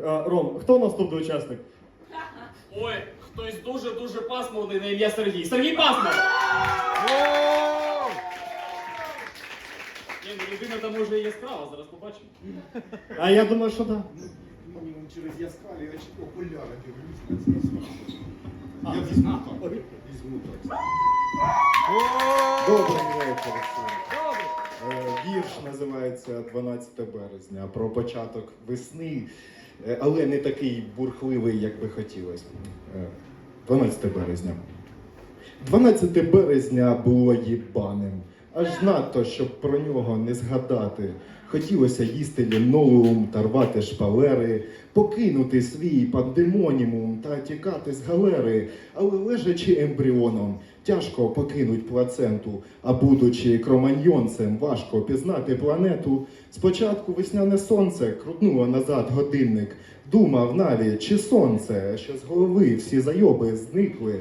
А, Ром, хто наступний учасник? Ой, хтось дуже-дуже пасмурний на ім'я Сергій. Сергій Пасмур! Ні, ну людина там може і яскрава, зараз побачимо. А я думаю, що так. Мінімум через яскраві очі окуляри дивлюсь на це. Я візьму так. Візьму так. Добрий називається 12 березня про початок весни, е, але не такий бурхливий, як би хотілося. Е, 12 березня. 12 березня було їбаним. Аж надто, щоб про нього не згадати. Хотілося їсти лінолеум та рвати шпалери, покинути свій пандемонімум та тікати з галери, але лежачи ембріоном, тяжко покинуть плаценту, а будучи кроманьйонцем, важко пізнати планету. Спочатку весняне сонце крутнуло назад годинник, думав навіть, чи сонце, що з голови всі зайоби зникли.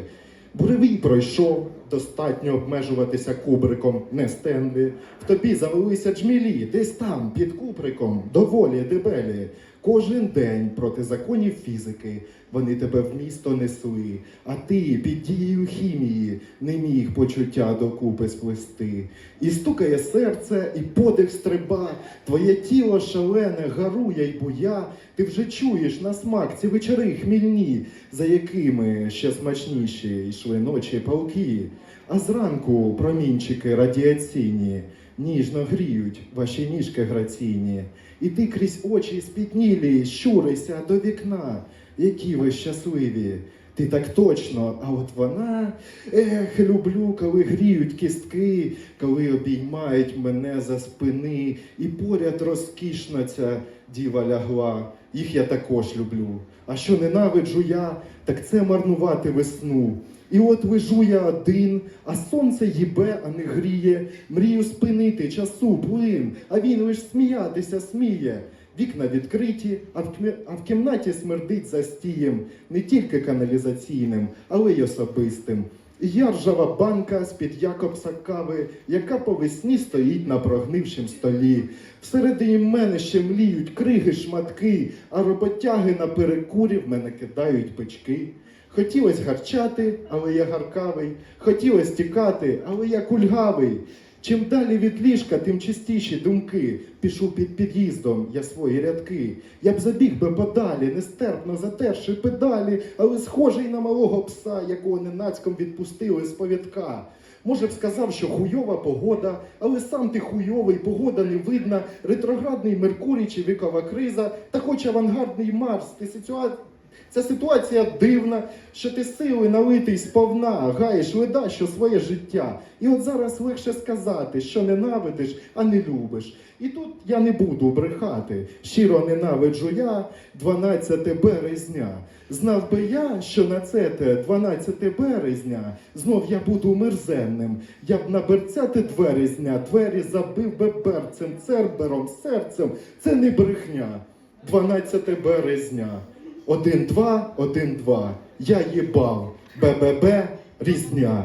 Буревій пройшов, достатньо обмежуватися кубриком, не стенди. В тобі завелися джмілі, десь там, під кубриком, доволі дебелі. Кожен день проти законів фізики вони тебе в місто несли, а ти під дією хімії не міг почуття докупи сплести. І стукає серце, і подих стриба, твоє тіло шалене, гарує й буя. Ти вже чуєш на смак ці вечори хмільні, за якими ще смачніші йшли ночі палки. А зранку промінчики радіаційні ніжно гріють ваші ніжки граційні. І ти крізь очі спітнілі, щурися до вікна, які ви щасливі. Ти так точно, а от вона, ех, люблю, коли гріють кістки, коли обіймають мене за спини, і поряд розкішна ця діва лягла. Їх я також люблю. А що ненавиджу я, так це марнувати весну. І от лежу я один, а сонце їбе, а не гріє. Мрію спинити часу плин, а він лиш сміятися сміє. Вікна відкриті, а в, кім... а в кімнаті смердить застієм, не тільки каналізаційним, але й особистим. Я ржава банка з-під Якобса кави, яка по весні стоїть на прогнившім столі. Всередині мене ще мліють криги, шматки, а роботяги на перекурі в мене кидають печки. Хотілось гарчати, але я гаркавий. Хотілось тікати, але я кульгавий. Чим далі від ліжка, тим чистіші думки. Пішу під під'їздом, я свої рядки. Я б забіг би подалі, нестерпно затерши педалі, але схожий на малого пса, якого ненацьком відпустили з повідка. Може б сказав, що хуйова погода, але сам ти хуйовий, погода не видна, ретроградний Меркурій чи вікова криза, та хоч авангардний Марс, ти ситуація. Ця ситуація дивна, що ти сили налитий сповна, гаєш леда, що своє життя. І от зараз легше сказати, що ненавидиш, а не любиш. І тут я не буду брехати. Щиро ненавиджу я 12 березня. Знав би я, що на це те 12 березня знов я буду мерзенним. Я б на берцяти дверезня, двері забив би берцем, цербером, серцем. Це не брехня. 12 березня. Один, два, один, два. Я їбав. БББ, різня.